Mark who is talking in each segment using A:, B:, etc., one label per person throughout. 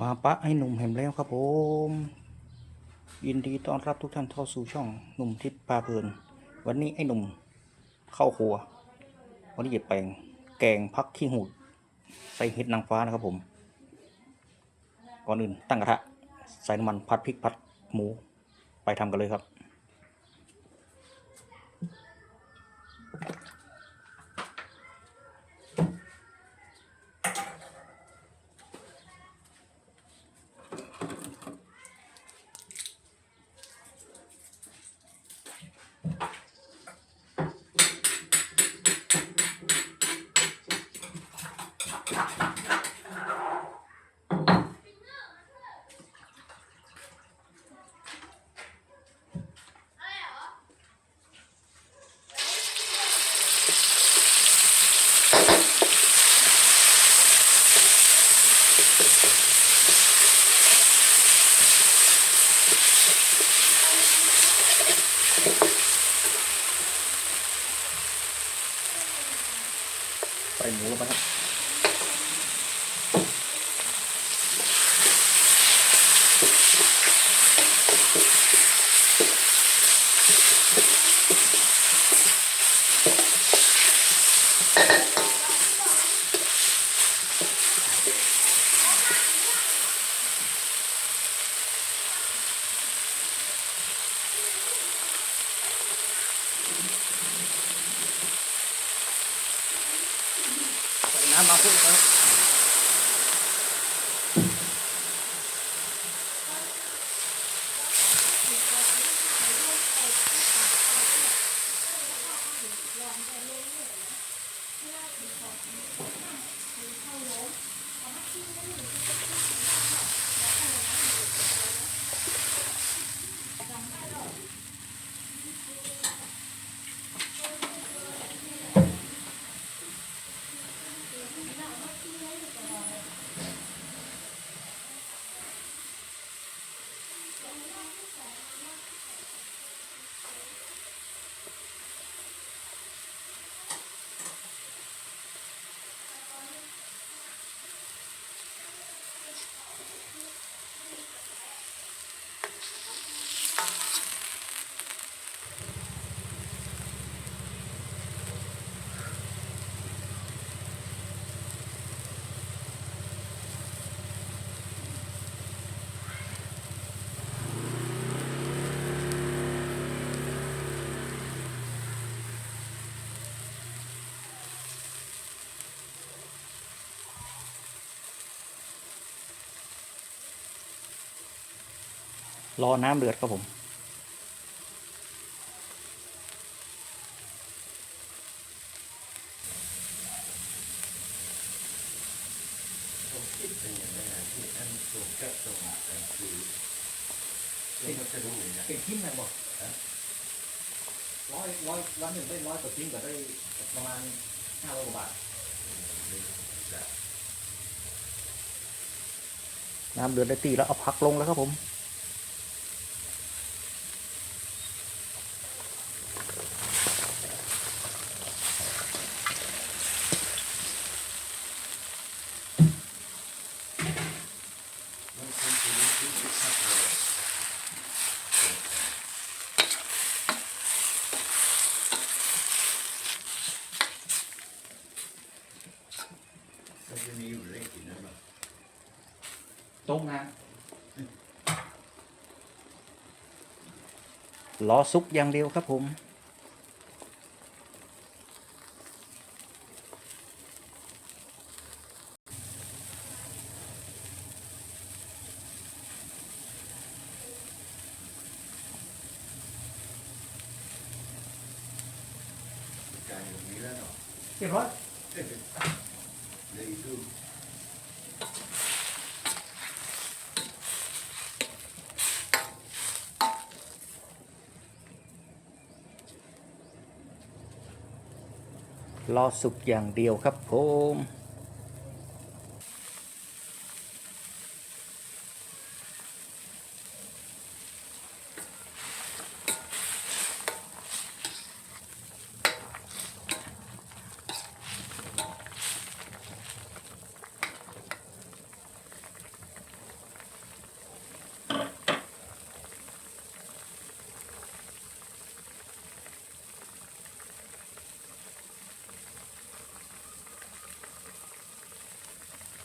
A: มาปะให้หนุ่มเห็นแล้วครับผม ยินดีต้อนรับทุกท่านเข้าสู่ช่องหนุ่มทิพย์ปลาเพลิน วันนี้ไอ้หนุ่มเข้าครัว วันนี้จะแปลงแกงพักขี้หูด ใส่เห็ดนางฟ้านะครับผม ก่อนอื่นตั้งกระทะใส่น้ำมันผัดพริกผัดหมูไปทำกันเลยครับ ใส่หมู ลงไรับใส่น้ำมาพุ่งครับรอน้ำเดือดครับผม เป็นชิ้นไหนบอกร้อยร้อยร้อยหนึ่งได้ร้อยต่อชิ้นก็ได้ประมาณห้าร้อยกว่าบาท น้ำเดือดได้ตีแล้วเอาผักลงแล้วครับผม ตรงนะรอซุกอย่างเดียวครับผม เรียบร้อยรอสุกอย่างเดียวครับผม ร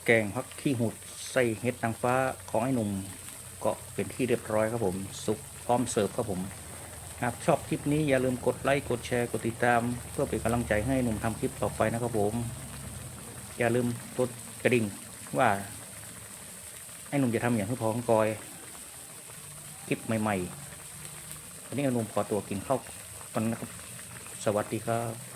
A: แกงพักขี้หูดใส่เห็ดนางฟ้าของไอ้หนุ่มก็เป็นที่เรียบร้อยครับผมสุกพร้อมเสิร์ฟครับผมหากชอบคลิปนี้อย่าลืมกดไลค์กดแชร์กดติดตาม เพื่อเป็นกำลังใจให้หนุ่มทำคลิปต่อไปนะครับผม อย่าลืมกดกระดิ่งว่าไอ้หนุ่มจะทำอย่างที่พอของกอยคลิปใหม่ๆวันนี้ไอ้หนุ่มขอตัวกินข้าวก่อนนะครับสวัสดีครับ